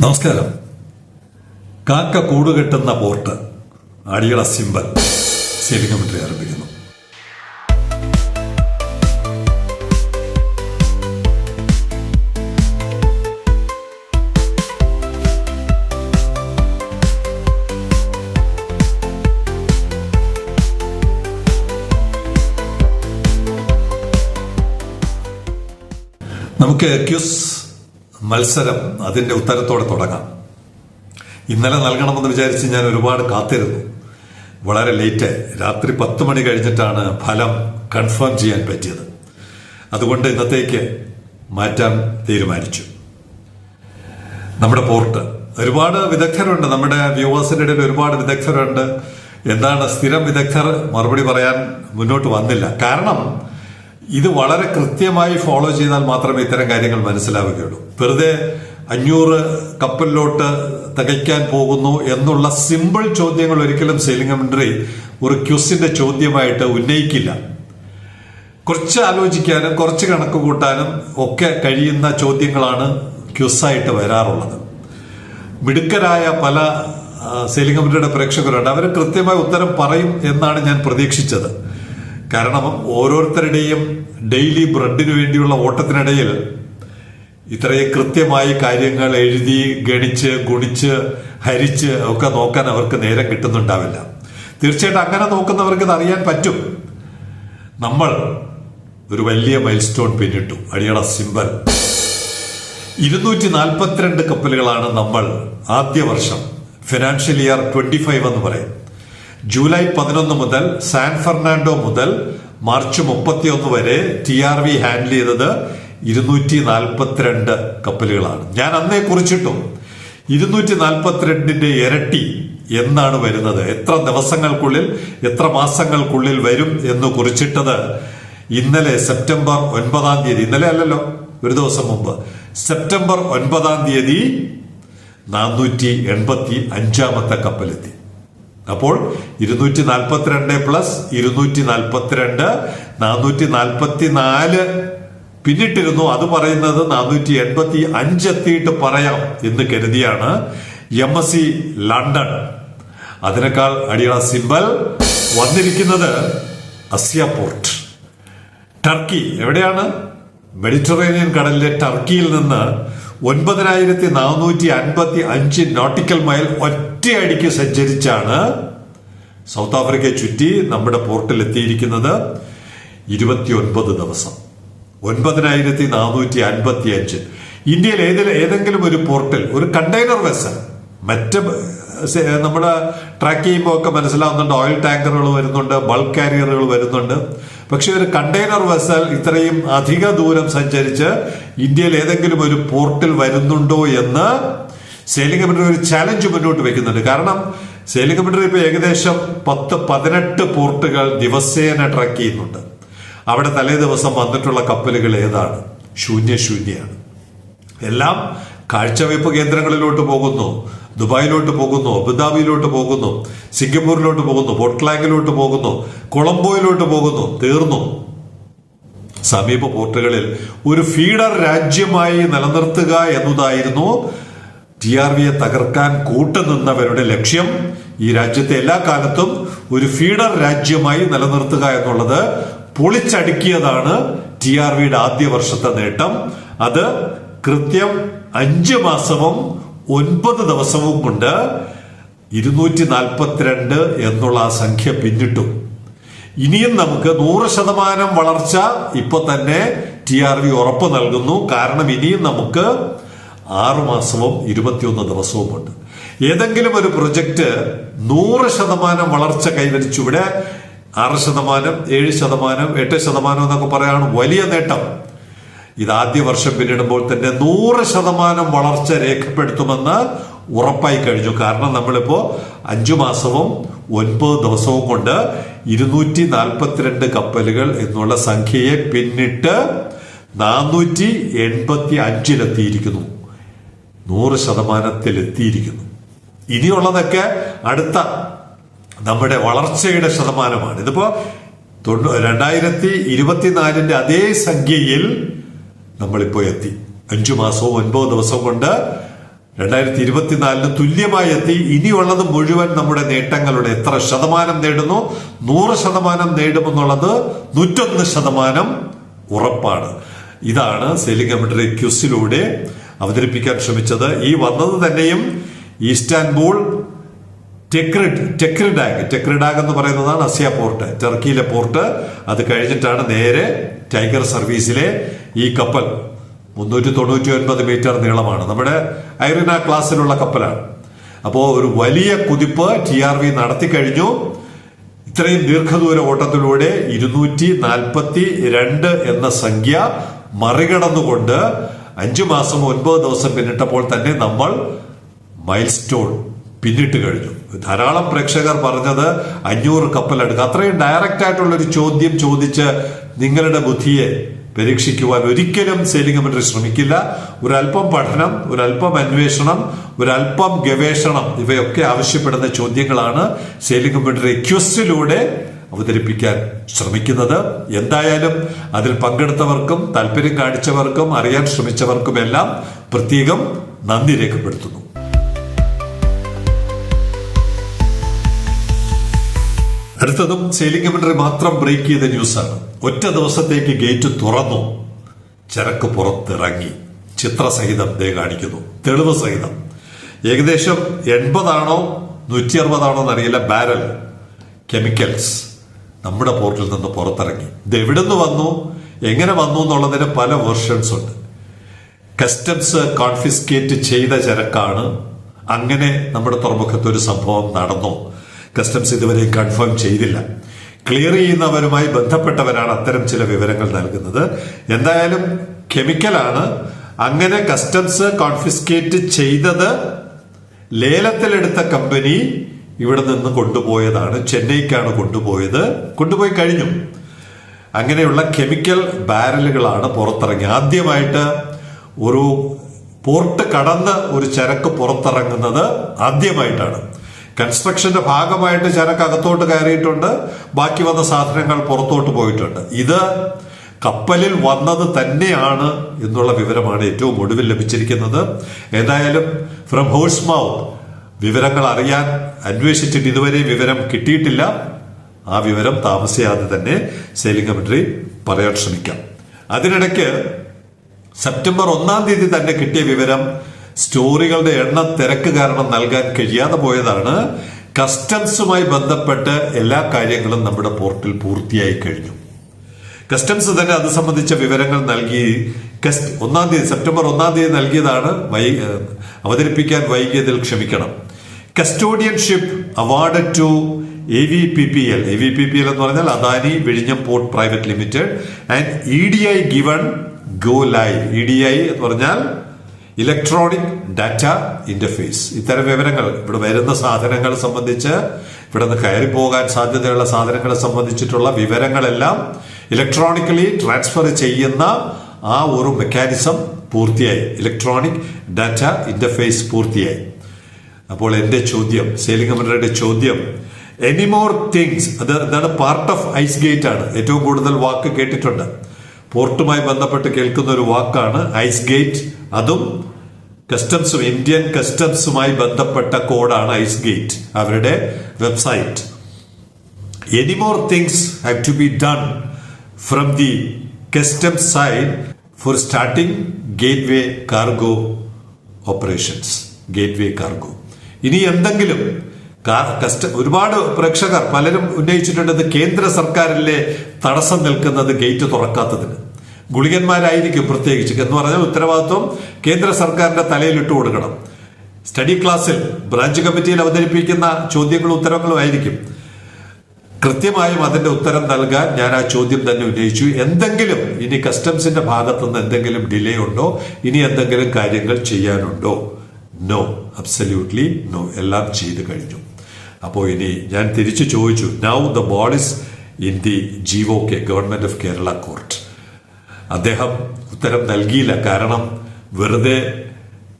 നമസ്കാരം. കാക്ക കൂടുകെട്ടുന്ന പോർട്ട് അടിയള സിമ്പൽ സേവിംഗ് സെലികമെട്രി ആരംഭിക്കുന്നു. നമുക്ക് ക്യുസ് മത്സരം അതിന്റെ ഉത്തരത്തോടെ തുടങ്ങാം. ഇന്നലെ നൽകണമെന്ന് വിചാരിച്ച് ഞാൻ ഒരുപാട് കാത്തിരുന്നു. വളരെ ലേറ്റ് രാത്രി പത്ത് മണി കഴിഞ്ഞിട്ടാണ് ഫലം കൺഫേം ചെയ്യാൻ പറ്റിയത്. അതുകൊണ്ട് ഇന്നത്തേക്ക് മാറ്റാൻ തീരുമാനിച്ചു. നമ്മുടെ പോർട്ട്. ഒരുപാട് വിദഗ്ധരുണ്ട്. നമ്മുടെ വ്യൂവേഴ്സിന്റെ ഇടയിൽ ഒരുപാട് വിദഗ്ധരുണ്ട്. എന്താണ് സ്ഥിരം വിദഗ്ധർ? മറുപടി പറയാൻ മുന്നോട്ട് വന്നില്ല. കാരണം ഇത് വളരെ കൃത്യമായി ഫോളോ ചെയ്താൽ മാത്രമേ ഇത്തരം കാര്യങ്ങൾ മനസ്സിലാവുകയുള്ളൂ. വെറുതെ അഞ്ഞൂറ് കപ്പലിലോട്ട് തികയ്ക്കാൻ പോകുന്നു എന്നുള്ള സിമ്പിൾ ചോദ്യങ്ങൾ ഒരിക്കലും സെയിലിംഗ് ഒരു ക്യുസിന്റെ ചോദ്യമായിട്ട് ഉന്നയിക്കില്ല. കുറച്ച് ആലോചിക്കാനും കുറച്ച് കണക്ക് കൂട്ടാനും ഒക്കെ കഴിയുന്ന ചോദ്യങ്ങളാണ് ക്യുസായിട്ട് വരാറുള്ളത്. മിടുക്കരായ പല സെയിലിംഗ് കമ്പനിയുടെ പ്രേക്ഷകരുണ്ട്. അവർ കൃത്യമായ ഉത്തരം പറയും എന്നാണ് ഞാൻ പ്രതീക്ഷിച്ചത്. കാരണം ഓരോരുത്തരുടെയും ഡെയിലി ബ്രെഡിന് വേണ്ടിയുള്ള ഓട്ടത്തിനിടയിൽ ഇത്രയും കൃത്യമായി കാര്യങ്ങൾ എഴുതി ഗണിച്ച് ഗുണിച്ച് ഹരിച്ച് ഒക്കെ നോക്കാൻ അവർക്ക് നേരം കിട്ടുന്നുണ്ടാവില്ല. തീർച്ചയായിട്ടും അങ്ങനെ നോക്കുന്നവർക്ക് ഇത് അറിയാൻ പറ്റും. നമ്മൾ ഒരു വലിയ മൈൽ സ്റ്റോൺ പിന്നിട്ടു. അടിയള സിമ്പൽ ഇരുന്നൂറ്റി നാൽപ്പത്തിരണ്ട് കപ്പലുകളാണ് നമ്മൾ ആദ്യ വർഷം ഫിനാൻഷ്യൽ ഇയർ ട്വന്റി ഫൈവ് എന്ന് പറയും. ജൂലൈ പതിനൊന്ന് മുതൽ സാൻ ഫെർണാണ്ടോ മുതൽ മാർച്ച് മുപ്പത്തിയൊന്ന് വരെ ടി ആർ വി ഹാൻഡിൽ ചെയ്തത് ഇരുന്നൂറ്റി നാൽപ്പത്തിരണ്ട് കപ്പലുകളാണ്. ഞാൻ അന്നേ കുറിച്ചിട്ടു. ഇരുന്നൂറ്റി നാൽപ്പത്തിരണ്ടിന്റെ ഇരട്ടി എന്നാണ് വരുന്നത്. എത്ര ദിവസങ്ങൾക്കുള്ളിൽ എത്ര മാസങ്ങൾക്കുള്ളിൽ വരും എന്ന് കുറിച്ചിട്ടത് ഇന്നലെ സെപ്റ്റംബർ ഒൻപതാം തീയതി. ഇന്നലെ അല്ലല്ലോ ഒരു ദിവസം മുമ്പ്. സെപ്റ്റംബർ ഒൻപതാം തീയതി നാനൂറ്റി എൺപത്തി അഞ്ചാമത്തെ കപ്പലെത്തി. അപ്പോൾ ഇരുന്നൂറ്റി നാൽപ്പത്തിരണ്ട് പ്ലസ് ഇരുന്നൂറ്റി നാൽപ്പത്തിരണ്ട് നാനൂറ്റി നാൽപ്പത്തി നാല് പിന്നിട്ടിരുന്നു. അത് പറയുന്നത് നാനൂറ്റി എൺപത്തി അഞ്ചെത്തിയിട്ട് പറയാം എന്ന് കരുതിയാണ് എം എസ് സി ലണ്ടൻ അതിനേക്കാൾ അടിയറ സിമ്പൽ. വന്നിരിക്കുന്നത് അസിയ പോർട്ട്. ടർക്കി എവിടെയാണ്? മെഡിറ്ററേനിയൻ കടലിലെ ടർക്കിയിൽ നിന്ന് ഒൻപതിനായിരത്തി നാനൂറ്റി അൻപത്തി അഞ്ച് നോട്ടിക്കൽ മൈൽ ഒറ്റയടിക്ക് സഞ്ചരിച്ചാണ് സൗത്ത് ആഫ്രിക്കയെ ചുറ്റി നമ്മുടെ പോർട്ടിൽ എത്തിയിരിക്കുന്നത് ഇരുപത്തിയൊൻപത് ദിവസം. ഒൻപതിനായിരത്തി നാനൂറ്റി അൻപത്തി അഞ്ച് ഇന്ത്യയിൽ ഏതിൽ ഏതെങ്കിലും ഒരു പോർട്ടിൽ ഒരു കണ്ടെയ്നർ വെസൽ മറ്റ് നമ്മൾ ട്രാക്ക് ചെയ്യുമ്പോൾ ഒക്കെ മനസ്സിലാവുന്നുണ്ട്. ഓയിൽ ടാങ്കറുകൾ വരുന്നുണ്ട് ബൾക്ക് കാരിയറുകൾ വരുന്നുണ്ട്. പക്ഷെ ഒരു കണ്ടെയ്നർ വെസൽ ഇത്രയും അധിക ദൂരം സഞ്ചരിച്ച് ഇന്ത്യയിൽ ഏതെങ്കിലും ഒരു പോർട്ടിൽ വരുന്നുണ്ടോ എന്ന് സെയിലിംഗ് കമ്പനി ഒരു ചലഞ്ച് മുന്നോട്ട് വെക്കുന്നുണ്ട്. കാരണം സെയിലിംഗ് കമ്പനി ഇപ്പൊ ഏകദേശം പത്ത് പതിനെട്ട് പോർട്ടുകൾ ദിവസേന ട്രാക്ക് ചെയ്യുന്നുണ്ട്. അവിടെ തലേ ദിവസം വന്നിട്ടുള്ള കപ്പലുകൾ ഏതാണ്? ശൂന്യ ശൂന്യാണ് എല്ലാം കാഴ്ചവയ്പ് കേന്ദ്രങ്ങളിലോട്ട് പോകുന്നു. ദുബായിലോട്ട് പോകുന്നു അബുദാബിയിലോട്ട് പോകുന്നു സിംഗപ്പൂരിലോട്ട് പോകുന്നു പോർട്ട്ലാൻഡിലോട്ട് പോകുന്നു കൊളംബോയിലോട്ട് പോകുന്നു തീർന്നു. സമീപ പോർട്ടുകളിൽ ഒരു ഫീഡർ രാജ്യമായി നിലനിർത്തുക എന്നതായിരുന്നു ടി ആർ വിയെ തകർക്കാൻ കൂട്ടുനിന്നവരുടെ ലക്ഷ്യം. ഈ രാജ്യത്തെ എല്ലാ കാലത്തും ഒരു ഫീഡർ രാജ്യമായി നിലനിർത്തുക എന്നുള്ളത് പൊളിച്ചടുക്കിയതാണ് ടി ആർ വിയുടെ ആദ്യ വർഷത്തെ നേട്ടം. അത് കൃത്യം അഞ്ച് മാസവും ഒൻപത് ദിവസവും കൊണ്ട് ഇരുന്നൂറ്റി നാൽപ്പത്തിരണ്ട് എന്നുള്ള ആ സംഖ്യ പിന്നിട്ടു. ഇനിയും നമുക്ക് നൂറ് ശതമാനം വളർച്ച ഇപ്പൊ തന്നെ ടി ആർ വി ഉറപ്പ് നൽകുന്നു. കാരണം ഇനിയും നമുക്ക് ആറു മാസവും ഇരുപത്തിയൊന്ന് ദിവസവുമുണ്ട് ഏതെങ്കിലും ഒരു പ്രൊജക്റ്റ് നൂറ് ശതമാനം വളർച്ച കൈവരിച്ചു ഇവിടെ ആറ് ശതമാനം ഏഴ് ശതമാനം എട്ട് ശതമാനം എന്നൊക്കെ പറയാണ് വലിയ നേട്ടം. ഇത് ആദ്യ വർഷം പിന്നിടുമ്പോൾ തന്നെ നൂറ് ശതമാനം വളർച്ച രേഖപ്പെടുത്തുമെന്ന് ഉറപ്പായി കഴിഞ്ഞു. കാരണം നമ്മളിപ്പോ അഞ്ചു മാസവും ഒൻപത് ദിവസവും കൊണ്ട് ഇരുന്നൂറ്റി നാൽപ്പത്തിരണ്ട് കപ്പലുകൾ എന്നുള്ള സംഖ്യയെ പിന്നിട്ട് നാനൂറ്റി എൺപത്തി അഞ്ചിലെത്തിയിരിക്കുന്നു നൂറ് ശതമാനത്തിൽ എത്തിയിരിക്കുന്നു ഇനിയുള്ളതൊക്കെ അടുത്ത നമ്മുടെ വളർച്ചയുടെ ശതമാനമാണ്. ഇതിപ്പോ രണ്ടായിരത്തി ഇരുപത്തിനാലിന്റെ അതേ സംഖ്യയിൽ നമ്മളിപ്പോ എത്തി. അഞ്ചു മാസവും ഒൻപത് ദിവസവും കൊണ്ട് രണ്ടായിരത്തി ഇരുപത്തിനാലിന് തുല്യമായി എത്തി. ഇനിയുള്ളത് മുഴുവൻ നമ്മുടെ നേട്ടങ്ങളുടെ എത്ര ശതമാനം നേടുന്നു? നൂറ് ശതമാനം നേടുമെന്നുള്ളത് നൂറ്റൊന്ന് ശതമാനം ഉറപ്പാണ്. ഇതാണ് സെയിലിംഗ് കമന്ററി ക്യൂസിലൂടെ അവതരിപ്പിക്കാൻ ശ്രമിച്ചത്. ഈ വന്നത് തന്നെയും ഈസ്റ്റാൻബൂൾ ടെക്രിഡ് ടെക്രിഡാഗ് ടെക്രിഡാഗ് എന്ന് പറയുന്നതാണ് അസിയ പോർട്ട് ടർക്കിയിലെ പോർട്ട്. അത് കഴിഞ്ഞിട്ടാണ് നേരെ ടൈഗർ സർവീസിലെ ഈ കപ്പൽ. മുന്നൂറ്റി തൊണ്ണൂറ്റി ഒൻപത് മീറ്റർ നീളമാണ്. നമ്മുടെ ഐറിന ക്ലാസ്സിലുള്ള കപ്പലാണ്. അപ്പോൾ ഒരു വലിയ കുതിപ്പ് ടി ആർ വി നടത്തി കഴിഞ്ഞു ഇത്രയും ദീർഘദൂര ഓട്ടത്തിലൂടെ ഇരുന്നൂറ്റി നാൽപ്പത്തി രണ്ട് എന്ന സംഖ്യ മറികടന്നുകൊണ്ട് അഞ്ചു മാസം ഒൻപത് ദിവസം പിന്നിട്ടപ്പോൾ തന്നെ നമ്മൾ മൈൽ സ്റ്റോൺ പിന്നിട്ട് കഴിഞ്ഞു. ധാരാളം പ്രേക്ഷകർ പറഞ്ഞത് അഞ്ഞൂറ് കപ്പലെടുക്കുക അത്രയും ഡയറക്റ്റ് ആയിട്ടുള്ള ഒരു ചോദ്യം ചോദിച്ച് നിങ്ങളുടെ ബുദ്ധിയെ പരീക്ഷിക്കുവാൻ ഒരിക്കലും സെയിലിംഗ് കമ്മിറ്റി ശ്രമിക്കില്ല. ഒരല്പം പഠനം ഒരല്പം അന്വേഷണം ഒരല്പം ഗവേഷണം ഇവയൊക്കെ ആവശ്യപ്പെടുന്ന ചോദ്യങ്ങളാണ് സെയിലിംഗ് കമന്ററി ക്വസ്റ്റിലൂടെ അവതരിപ്പിക്കാൻ ശ്രമിക്കുന്നത്. എന്തായാലും അതിൽ പങ്കെടുത്തവർക്കും താല്പര്യം കാണിച്ചവർക്കും അറിയാൻ ശ്രമിച്ചവർക്കും എല്ലാം പ്രത്യേകം നന്ദി രേഖപ്പെടുത്തുന്നു. അടുത്തതും സെയിലിംഗ് കമന്ററി മാത്രം ബ്രേക്ക് ചെയ്ത ന്യൂസാണ്. ഒറ്റ ദിവസത്തേക്ക് ഗേറ്റ് തുറന്നു. ചരക്ക് പുറത്തിറങ്ങി. ചിത്രസഹിതം ദേ കാണിക്കുന്നു. തെളിവ് സഹിതം. ഏകദേശം എൺപതാണോ നൂറ്റി അറുപതാണോ എന്നറിയില്ല ബാരൽ കെമിക്കൽസ് നമ്മുടെ പോർട്ടിൽ നിന്ന് പുറത്തിറങ്ങി. ഇത് എവിടെ നിന്ന് വന്നു? എങ്ങനെ വന്നു എന്നുള്ളതിന് പല വേർഷൻസ് ഉണ്ട്. കസ്റ്റംസ് കോൺഫിസ്കേറ്റ് ചെയ്ത ചരക്കാണ്. അങ്ങനെ നമ്മുടെ തുറമുഖത്ത് ഒരു സംഭവം നടന്നു. കസ്റ്റംസ് ഇതുവരെ കൺഫേം ചെയ്തില്ല. ക്ലിയർ ചെയ്യുന്നവരുമായി ബന്ധപ്പെട്ടവരാണ് അത്തരം ചില വിവരങ്ങൾ നൽകുന്നത്. എന്തായാലും കെമിക്കലാണ് അങ്ങനെ കസ്റ്റംസ് കോൺഫിസ്കേറ്റ് ചെയ്തത് ലേലത്തിലെടുത്ത കമ്പനി ഇവിടെ നിന്ന് കൊണ്ടുപോയതാണ്. ചെന്നൈക്കാണ് കൊണ്ടുപോയത്. കൊണ്ടുപോയി കഴിഞ്ഞു. അങ്ങനെയുള്ള കെമിക്കൽ ബാരലുകളാണ് പുറത്തിറങ്ങി ആദ്യമായിട്ട് ഒരു പോർട്ട് കടന്ന് ഒരു ചരക്ക് പുറത്തിറങ്ങുന്നത് ആദ്യമായിട്ടാണ്. കൺസ്ട്രക്ഷന്റെ ഭാഗമായിട്ട് ചരക്ക് അകത്തോട്ട് കയറിയിട്ടുണ്ട്. ബാക്കി വന്ന സാധനങ്ങൾ പുറത്തോട്ട് പോയിട്ടുണ്ട്. ഇത് കപ്പലിൽ വന്നത് തന്നെയാണ് എന്നുള്ള വിവരമാണ് ഏറ്റവും ഒടുവിൽ ലഭിച്ചിരിക്കുന്നത്. ഏതായാലും ഫ്രം ഹോഴ്സ് മൗത്ത് വിവരങ്ങൾ അറിയാൻ അന്വേഷിച്ചിട്ട് ഇതുവരെ വിവരം കിട്ടിയിട്ടില്ല. ആ വിവരം താമസിയാതെ തന്നെ സെയിലിംഗ് കമ്മിറ്ററി പറയാൻ ശ്രമിക്കാം. അതിനിടയ്ക്ക് സെപ്റ്റംബർ ഒന്നാം തീയതി തന്നെ കിട്ടിയ വിവരം സ്റ്റോറികളുടെ എണ്ണ തിരക്ക് കാരണം നൽകാൻ കഴിയാതെ പോയതാണ്. കസ്റ്റംസുമായി ബന്ധപ്പെട്ട് എല്ലാ കാര്യങ്ങളും നമ്മുടെ പോർട്ടിൽ പൂർത്തിയായി കഴിഞ്ഞു. കസ്റ്റംസ് തന്നെ അത് സംബന്ധിച്ച വിവരങ്ങൾ നൽകി കസ്റ്റ് ഒന്നാം തീയതി സെപ്റ്റംബർ ഒന്നാം തീയതി നൽകിയതാണ്. വൈ അവതരിപ്പിക്കാൻ വൈകിയതിൽ ക്ഷമിക്കണം. Custodianship award to A V P P L A V P P L എന്ന് പറഞ്ഞാൽ അദാനി വിഴിഞ്ഞം port private limited and E D I given go live. E D I എന്ന് പറഞ്ഞാൽ ഇലക്ട്രോണിക് ഡാറ്റ ഇന്റർഫേസ്. ഇത്തരം വിവരങ്ങൾ ഇവിടെ വരുന്ന സാധനങ്ങൾ സംബന്ധിച്ച് ഇവിടെ നിന്ന് കയറി പോകാൻ സാധ്യതയുള്ള സാധനങ്ങളെ സംബന്ധിച്ചിട്ടുള്ള വിവരങ്ങളെല്ലാം ഇലക്ട്രോണിക്കലി ട്രാൻസ്ഫർ ചെയ്യുന്ന ആ ഒരു മെക്കാനിസം പൂർത്തിയായി. ഇലക്ട്രോണിക് ഡാറ്റ ഇന്റർഫേസ് പൂർത്തിയായി. അപ്പോൾ എന്റെ ചോദ്യം സെയിലിംഗ് കമന്ററിയുടെ ചോദ്യം എനിമോർ തിങ്സ് അത് എന്താണ് പാർട്ട് ഓഫ് ഐസ് ഗേറ്റ് ആണ്. ഏറ്റവും കൂടുതൽ വാക്ക് കേട്ടിട്ടുണ്ട്. പോർട്ടുമായി ബന്ധപ്പെട്ട് കേൾക്കുന്ന ഒരു വാക്കാണ് ഐസ് ഗേറ്റ്. അതും കസ്റ്റംസും ഇന്ത്യൻ കസ്റ്റംസുമായി ബന്ധപ്പെട്ട കോഡാണ് ഐസ് ഗേറ്റ് അവരുടെ website. Any more things have to be done from the customs side for starting gateway cargo operations gateway cargo ഇനി എന്തെങ്കിലും കസ്റ്റ ഒരുപാട് പ്രേക്ഷകർ പലരും ഉന്നയിച്ചിട്ടുണ്ട് കേന്ദ്ര സർക്കാരിലെ തടസ്സം നിൽക്കുന്നത് ഗേറ്റ് തുറക്കാത്തതിന്. ഗുളികന്മാരായിരിക്കും പ്രത്യേകിച്ച് എന്ന് പറഞ്ഞാൽ ഉത്തരവാദിത്വം കേന്ദ്ര സർക്കാരിന്റെ തലയിൽ ഇട്ട് കൊടുക്കണം. സ്റ്റഡി ക്ലാസ്സിൽ ബ്രാഞ്ച് കമ്മിറ്റിയിൽ അവതരിപ്പിക്കുന്ന ചോദ്യങ്ങളും ഉത്തരങ്ങളും ആയിരിക്കും. കൃത്യമായും അതിന്റെ ഉത്തരം നൽകാൻ ഞാൻ ആ ചോദ്യം തന്നെ ഉന്നയിച്ചു. എന്തെങ്കിലും ഇനി കസ്റ്റംസിന്റെ ഭാഗത്തുനിന്ന് എന്തെങ്കിലും ഡിലേ ഉണ്ടോ? ഇനി എന്തെങ്കിലും കാര്യങ്ങൾ ചെയ്യാനുണ്ടോ? നോ. Absolutely no. എല്ലാം ചെയ്തു കഴിഞ്ഞു. അപ്പോൾ ഇനി ഞാൻ തിരിച്ചു ചോദിച്ചു. Now the ball in the G O K government of Kerala court അദ്ദേഹം ഉത്തരം നൽകിയില്ല. കാരണം വെറുതെ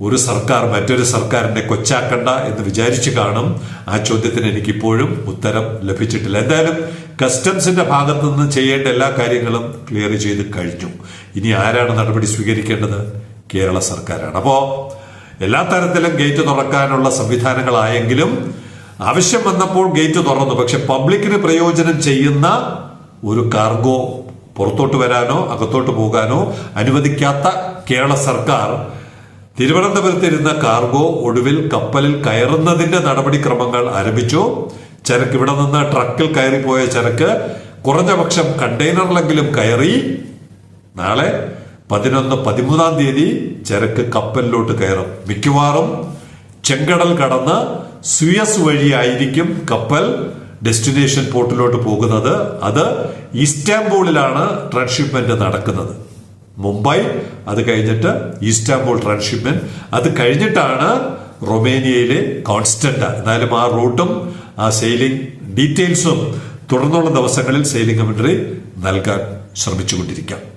ഒരു സർക്കാർ മറ്റൊരു സർക്കാരിനെ കൊച്ചാക്കണ്ട എന്ന് വിചാരിച്ചു കാണും. ആ ചോദ്യത്തിന് എനിക്കിപ്പോഴും ഉത്തരം ലഭിച്ചിട്ടില്ല. എന്തായാലും കസ്റ്റംസിന്റെ ഭാഗത്തു നിന്ന് ചെയ്യേണ്ട എല്ലാ കാര്യങ്ങളും ക്ലിയർ ചെയ്ത് കഴിഞ്ഞു. ഇനി ആരാണ് നടപടി സ്വീകരിക്കേണ്ടത്? കേരള സർക്കാരാണ്. അപ്പോ എല്ലാ തരത്തിലും ഗേറ്റ് തുറക്കാനുള്ള സംവിധാനങ്ങളായെങ്കിലും ആവശ്യം വന്നപ്പോൾ ഗേറ്റ് തുറന്നു. പക്ഷെ പബ്ലിക്കിന് പ്രയോജനം ചെയ്യുന്ന ഒരു കാർഗോ പുറത്തോട്ട് വരാനോ അകത്തോട്ട് പോകാനോ അനുവദിക്കാത്ത കേരള സർക്കാർ തിരുവനന്തപുരത്തിരുന്ന കാർഗോ ഒടുവിൽ കപ്പലിൽ കയറുന്നതിന്റെ നടപടിക്രമങ്ങൾ ആരംഭിച്ചു. ചരക്ക് ഇവിടെ നിന്ന് ട്രക്കിൽ കയറിപ്പോയ ചരക്ക് കുറഞ്ഞ പക്ഷം കണ്ടെയ്നറിലെങ്കിലും കയറി. നാളെ പതിനൊന്ന് പതിമൂന്നാം തീയതി ചരക്ക് കപ്പലിലോട്ട് കയറും. മിക്കവാറും ചെങ്കടൽ കടന്ന് സുയസ് വഴിയായിരിക്കും കപ്പൽ. ഡെസ്റ്റിനേഷൻ പോർട്ടിലോട്ട് പോകുന്നത് അത് ഇസ്റ്റാംബൂളിലാണ് ട്രാൻസ്ഷിപ്മെന്റ് നടക്കുന്നത്. മുംബൈ അത് കഴിഞ്ഞിട്ട് ഇസ്റ്റാംബൂൾ ട്രാൻസ്ഷിപ്മെന്റ്. അത് കഴിഞ്ഞിട്ടാണ് റൊമേനിയയിലെ കോൺസ്റ്റന്റ്. എന്നാലും ആ റൂട്ടും ആ സെയിലിംഗ് ഡീറ്റെയിൽസും തുടർന്നുള്ള ദിവസങ്ങളിൽ സെയിലിംഗ് കമന്ററി നൽകാൻ ശ്രമിച്ചുകൊണ്ടിരിക്കാം.